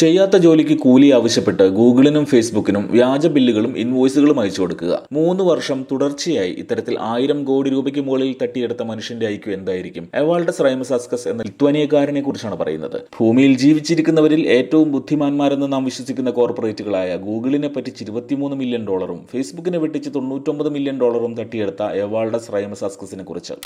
ചെയ്യാത്ത ജോലിക്ക് കൂലി ആവശ്യപ്പെട്ട് ഗൂഗിളിനും ഫേസ്ബുക്കിനും വ്യാജ ബില്ലുകളും ഇൻവോയ്സുകളും അയച്ചു കൊടുക്കുക. മൂന്ന് വർഷം തുടർച്ചയായി ഇത്തരത്തിൽ ആയിരം കോടി രൂപയ്ക്ക് മുകളിൽ തട്ടിയെടുത്ത മനുഷ്യന്റെ ഐക്യു എന്തായിരിക്കും? എവാൾഡസ് റൈമസാസ്കസ് എന്ന ലിത്വാനിയക്കാരനെ കുറിച്ചാണ് പറയുന്നത്. ഭൂമിയിൽ ജീവിച്ചിരിക്കുന്നവരിൽ ഏറ്റവും ബുദ്ധിമാന്മാരെന്ന് നാം വിശ്വസിക്കുന്ന കോർപ്പറേറ്റുകളായ ഗൂഗിളിനെ പറ്റിച്ച് ഇരുപത്തിമൂന്ന് മില്യൺ ഡോളറും ഫേസ്ബുക്കിനെ വെട്ടിച്ച് തൊണ്ണൂറ്റൊമ്പത് മില്യൺ ഡോളറും തട്ടിയെടുത്ത എവാൾഡസ് റൈമസാസ്കസിനെ കുറിച്ച്.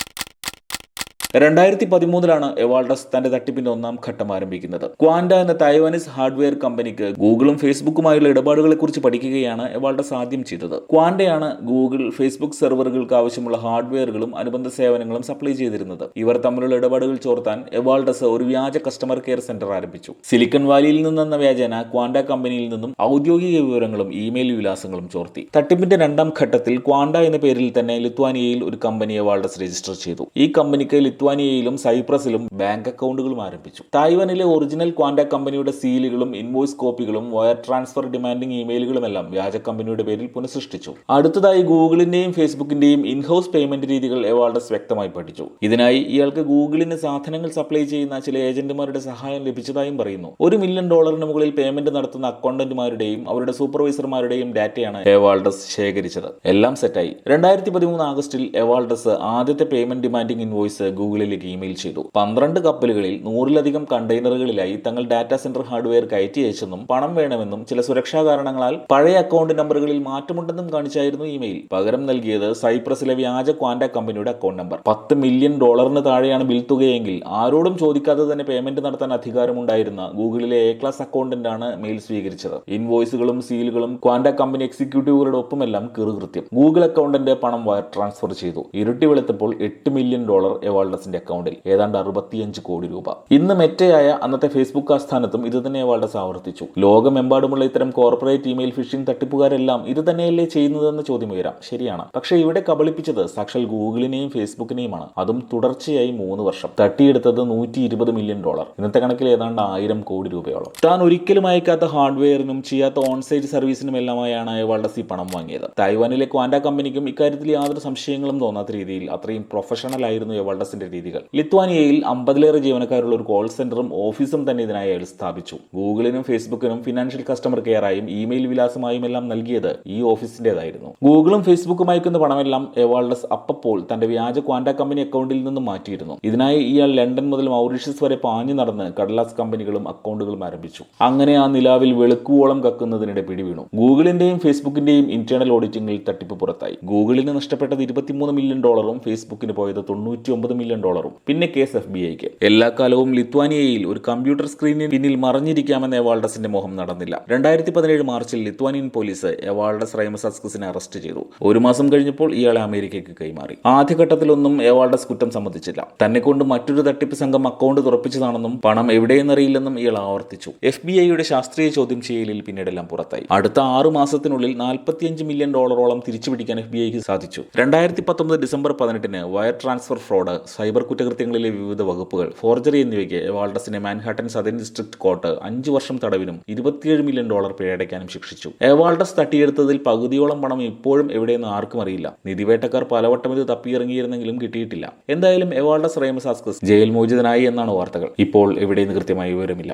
രണ്ടായിരത്തി പതിമൂന്നിലാണ് എവാൾഡസ് തന്റെ തട്ടിപ്പിന്റെ ഒന്നാം ഘട്ടം ആരംഭിക്കുന്നത്. ക്വാൻഡ എന്ന തൈവാനിസ് ഹാർഡ്വെയർ കമ്പനിക്ക് ഗൂഗിളും ഫേസ്ബുക്കുമായുള്ള ഇടപാടുകളെ കുറിച്ച് പഠിക്കുകയാണ് എവാൾഡസ് ആദ്യം ചെയ്തത്. ക്വാൻഡയാണ് ഗൂഗിൾ ഫേസ്ബുക്ക് സെർവറുകൾക്ക് ആവശ്യമുള്ള ഹാർഡ്വെയറുകളും അനുബന്ധ സേവനങ്ങളും സപ്ലൈ ചെയ്തിരുന്നത്. ഇവർ തമ്മിലുള്ള ഇടപാടുകൾ ചോർത്താൻ എവാൾഡസ് ഒരു വ്യാജ കസ്റ്റമർ കെയർ സെന്റർ ആരംഭിച്ചു. സിലിക്കൺ വാലിയിൽ നിന്നെന്ന വ്യാജേന ക്വാൻഡ കമ്പനിയിൽ നിന്നും ഔദ്യോഗിക വിവരങ്ങളും ഇമെയിൽ വിലാസങ്ങളും ചോർത്തി. തട്ടിപ്പിന്റെ രണ്ടാം ഘട്ടത്തിൽ ക്വാൻഡ എന്ന പേരിൽ തന്നെ ലിത്വാനിയയിൽ ഒരു കമ്പനി എവാൾഡസ് രജിസ്റ്റർ ചെയ്തു. ഈ കമ്പനിക്ക് ലിത്വാനിയയിലും സൈപ്രസിലും ബാങ്ക് അക്കൗണ്ടുകളും ആരംഭിച്ചു. തായ്വാനിലെ ഒറിജിനൽ ക്വാൻഡ കമ്പനിയുടെ സീലുകളും ഇൻവോയ്സ് കോപ്പികളും വയർ ട്രാൻസ്ഫർ ഡിമാൻഡിംഗ് ഇമെയിലുകളും എല്ലാം വ്യാജ കമ്പനിയുടെ പേരിൽ പുനഃസൃഷ്ടിച്ചു. അടുത്തതായി ഗൂഗിളിന്റെയും ഫേസ്ബുക്കിന്റെയും ഇൻഹൌസ് പേയ്മെന്റ് രീതികൾ എവാൾഡസ് വ്യക്തമായി പഠിച്ചു. ഇതിനായി ഇയാൾക്ക് ഗൂഗിളിന് സാധനങ്ങൾ സപ്ലൈ ചെയ്യുന്ന ചില ഏജന്റുമാരുടെ സഹായം ലഭിച്ചതായും പറയുന്നു. ഒരു മില്യൺ ഡോളറിന് മുകളിൽ പേയ്മെന്റ് നടത്തുന്ന അക്കൗണ്ടന്റുമാരുടെയും അവരുടെ സൂപ്പർവൈസർമാരുടെയും ഡാറ്റയാണ് എവാൾഡസ് ശേഖരിച്ചത്. എല്ലാം സെറ്റായി. രണ്ടായിരത്തി പതിമൂന്ന് ആഗസ്റ്റിൽ എവാൾഡസ് ആദ്യത്തെ പേയ്മെന്റ് ഡിമാൻഡിംഗ് ഇൻവോയ്സ് ഗൂഗിളിലേക്ക് ഇമെയിൽ ചെയ്തു. പന്ത്രണ്ട് കപ്പലുകളിൽ നൂറിലധികം കണ്ടെയ്നറുകളിലായി തങ്ങൾ ഡാറ്റാ സെന്റർ ഹാർഡ്വെയർ കയറ്റി അയച്ചെന്നും പണം വേണമെന്നും ചില സുരക്ഷാ കാരണങ്ങളാൽ പഴയ അക്കൗണ്ട് നമ്പറുകളിൽ മാറ്റമുണ്ടെന്നും കാണിച്ചായിരുന്നു ഇമെയിൽ. പകരം നൽകിയത് സൈപ്രസിലെ വ്യാജ ക്വാൻഡ കമ്പനിയുടെ അക്കൗണ്ട് നമ്പർ. പത്ത് മില്യൺ ഡോളറിന് താഴെയാണ് ബിൽ തുകയെങ്കിൽ ആരോടും ചോദിക്കാതെ തന്നെ പേയ്മെന്റ് നടത്താൻ അധികാരമുണ്ടായിരുന്ന ഗൂഗിളിലെ എ ക്ലാസ് അക്കൗണ്ടന്റാണ് മെയിൽ സ്വീകരിച്ചത്. ഇൻവോയ്സുകളും സീലുകളും ക്വാൻഡ കമ്പനി എക്സിക്യൂട്ടീവുകളുടെ ഒപ്പമെല്ലാം കൃത്യം ഗൂഗിൾ അക്കൗണ്ടന്റ് പണം വയർ ട്രാൻസ്ഫർ ചെയ്തു. ഇരുട്ടി വെളുത്തപ്പോൾ എട്ട് മില്യൺ ഡോളർ എവാൾഡസിന്റെ അക്കൗണ്ടിൽ ഏതാണ്ട് അറുപത്തിയഞ്ച് കോടി രൂപ. ഇന്ന് മെറ്റയായ അന്നത്തെ ഫേസ്ബുക്ക് ആസ്ഥാനത്തും ഇത് തന്നെ എവാൾഡസ് ആവർത്തിച്ചു. ലോകമെമ്പാടുമുള്ള ഇത്തരം കോർപ്പറേറ്റ് ഇമെയിൽ ഫിഷിംഗ് തട്ടിപ്പുകാരെല്ലാം ഇത് തന്നെയല്ലേ ചെയ്യുന്നതെന്ന് ചോദ്യം ഉയരാം. ശരിയാണ്. പക്ഷേ ഇവിടെ കബളിപ്പിച്ചത് സാക്ഷാൽ ഗൂഗിളിനെയും ഫേസ്ബുക്കിനെയുമാണ്. അതും തുടർച്ചയായി മൂന്ന് വർഷം. തട്ടിയെടുത്തത് നൂറ്റി ഇരുപത് മില്യൺ ഡോളർ ഇന്നത്തെ കണക്കിൽ ഏതാണ്ട് ആയിരം കോടി രൂപയോളം. താൻ ഒരിക്കലും അയക്കാത്ത ഹാർഡ്വെയറിനും ചെയ്യാത്ത ഓൺസൈറ്റ് സർവീസിനും എല്ലാമായാണ് അയവാൾഡസ് ഈ പണം വാങ്ങിയത്. തായ്വാനിലെ ക്വാൻഡ കമ്പനിക്കും ഇക്കാര്യത്തിൽ യാതൊരു സംശയങ്ങളും തോന്നാത്ത രീതിയിൽ അത്രയും പ്രൊഫഷണൽ ആയിരുന്നു എവാൾഡസിന്റെ രീതികൾ. ലിത്വാനിയയിൽ അമ്പതിലേറെ ജീവനക്കാരുള്ള ഒരു കോൾ സെന്ററും ഓഫീസും തന്നെ ഇതിനായി അയാൾ സ്ഥാപിച്ചു. ഗൂഗിളിനും ഫേസ്ബുക്കിനും ഫിനാൻഷ്യൽ കസ്റ്റമർ കെയറായും ഇമെയിൽ വിലാസമായും എല്ലാം നൽകിയത് ഈ ഓഫീസിന്റേതായിരുന്നു. ഗൂഗിളും ഫേസ്ബുക്കും അയക്കുന്ന പണമെല്ലാം എവാൾഡസ് അപ്പപ്പോൾ തന്റെ വ്യാജ ക്വാന്റ കമ്പനി അക്കൗണ്ടിൽ നിന്നും മാറ്റിയിരുന്നു. ഇതിനായി ഇയാൾ ലണ്ടൻ മുതൽ മൗറീഷ്യസ് വരെ പാഞ്ഞു നടന്ന് കടലാസ് കമ്പനികളും അക്കൗണ്ടുകളും ആരംഭിച്ചു. അങ്ങനെ ആ നിലാവിൽ വെളുക്കുവോളം കക്കുന്നതിനിടെ പിടിവീണു. ഗൂഗിളിന്റെയും ഫേസ്ബുക്കിന്റെയും ഇന്റേണൽ ഓഡിറ്റിംഗിൽ തട്ടിപ്പ് പുറത്തായി. ഗൂഗിളിന് നഷ്ടപ്പെട്ടത് ഇരുപത്തിമൂന്ന് മില്യൺ ഡോളറും ഫേസ്ബുക്കിന് പോയത് തൊണ്ണൂറ്റി ഒമ്പത് ഡോളറും. പിന്നെ കേസ് എഫ് ബി ഐക്ക്. എല്ലാ കാലവും ലിത്വാനിയയിൽ ഒരു കമ്പ്യൂട്ടർ സ്ക്രീനിന് പിന്നിൽ മറിഞ്ഞിരിക്കാമെന്ന് എവാൾഡസിന്റെ മോഹം നടന്നില്ല. രണ്ടായിരത്തി പതിനേഴ് മാർച്ചിൽ ലിത്വാനിയൻ പോലീസ് എവാൾഡസ് റൈമസസ്കസിനെ അറസ്റ്റ് ചെയ്തു. ഒരു മാസം കഴിഞ്ഞപ്പോൾ ഇയാളെ അമേരിക്കയ്ക്ക് കൈമാറി. ആദ്യഘട്ടത്തിലൊന്നും എവാൾഡസ് കുറ്റം സമ്മതിച്ചില്ല. തന്നെ കൊണ്ട് മറ്റൊരു തട്ടിപ്പ് സംഘം അക്കൗണ്ട് തുറപ്പിച്ചതാണെന്നും പണം എവിടെയെന്നറിയില്ലെന്നും ഇയാൾ ആവർത്തിച്ചു. എഫ് ബി ഐയുടെ ശാസ്ത്രീയ ചോദ്യം ചെയ്യലിൽ പിന്നീടെല്ലാം പുറത്തായി. അടുത്ത ആറു മാസത്തിനുള്ളിൽ നാൽപ്പത്തിയഞ്ച് മില്യൺ ഡോളറോളം തിരിച്ചുപിടിക്കാൻ എഫ് ബി ഐക്ക് സാധിച്ചു. രണ്ടായിരത്തി പത്തൊമ്പത് ഡിസംബർ പതിനെട്ടിന് വയർ ട്രാൻസ്ഫർ ഫ്രോഡ് സൈബർ കുറ്റകൃത്യങ്ങളിലെ വിവിധ വകുപ്പുകൾ ഫോർജറി എന്നിവയ്ക്ക് എവാൾഡസിനെ മാൻഹാട്ടൻ സദൻ ഡിസ്ട്രിക്ട് കോർട്ട് അഞ്ച് വർഷം തടവിനും ഇരുപത്തിയേഴ് മില്യൺ ഡോളർ പിഴയടയ്ക്കാനും ശിക്ഷിച്ചു. എവാൾഡസ് തട്ടിയെടുത്തതിൽ പകുതിയോളം പണം ഇപ്പോഴും എവിടെയെന്ന് ആർക്കും അറിയില്ല. നിധിവേട്ടക്കാർ പലവട്ടം ഇത് തപ്പിയിറങ്ങിയിരുന്നെങ്കിലും കിട്ടിയിട്ടില്ല. എന്തായാലും എവാൾഡസ് റേമസാസ്കസ് ജയിൽ മോചിതനായി എന്നാണ് വാർത്തകൾ. ഇപ്പോൾ എവിടെയെന്ന് കൃത്യമായി വിവരമില്ല.